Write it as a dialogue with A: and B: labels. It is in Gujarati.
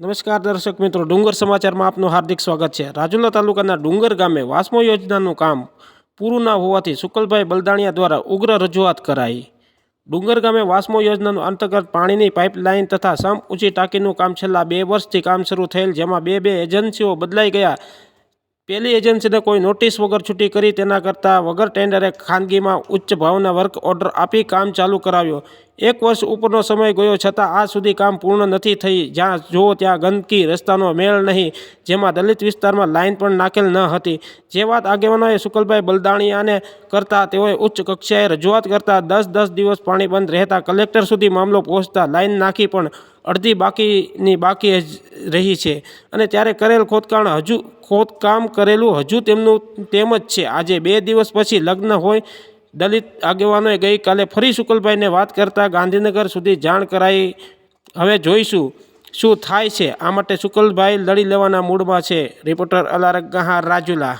A: નમસ્કાર દર્શક મિત્રો, ડુંગર સમાચારમાં આપનું હાર્દિક સ્વાગત છે. રાજુલા તાલુકાના ડુંગર ગામે વાસ્મો યોજનાનું કામ પૂરું ના હોવાથી શુકલભાઈ બલદાણિયા દ્વારા ઉગ્ર રજૂઆત કરાઈ. ડુંગર ગામે વાસ્મો યોજનાનું અંતર્ગત પાણીની પાઇપલાઇન તથા સમ ઊંચી ટાંકીનું કામ છેલ્લા બે વર્ષથી કામ શરૂ થયેલ, જેમાં બે બે એજન્સીઓ બદલાઈ ગયા. પહેલી એજન્સીને કોઈ નોટિસ વગર છૂટી કરી, તેના કરતાં વગર ટેન્ડરે ખાનગીમાં ઉચ્ચ ભાવના વર્ક ઓર્ડર આપી કામ ચાલુ કરાવ્યો. એક વર્ષ ઉપરનો સમય ગયો છતાં આ સુધી કામ પૂર્ણ નથી થઈ. જ્યાં જુઓ ત્યાં ગંદકી, રસ્તાનો મેળ નહીં, જેમાં દલિત વિસ્તારમાં લાઇન પણ નાખેલ ન હતી. જે વાત આગેવાનોએ શુકલભાઈ બલદાણિયાને કરતા, તેઓએ ઉચ્ચ કક્ષાએ રજૂઆત કરતાં દસ દસ દિવસ પાણી બંધ રહેતા કલેક્ટર સુધી મામલો પહોંચતા લાઇન નાખી પણ અડધી બાકીની બાકી જ રહી છે. અને ત્યારે કરેલ ખોદકામ હજુ, ખોદકામ કરેલું હજુ તેમનું તેમ જ છે. આજે બે દિવસ પછી લગ્ન હોય, દલિત આગેવાનોએ ગઈકાલે ફરી શુકલભાઈને વાત કરતાં ગાંધીનગર સુધી જાણ કરાઈ. હવે જોઈશું શું થાય છે. આ માટે શુકલભાઈ લડી લેવાના મૂડમાં છે. રિપોર્ટર અલારક ગહાર રાજુલા.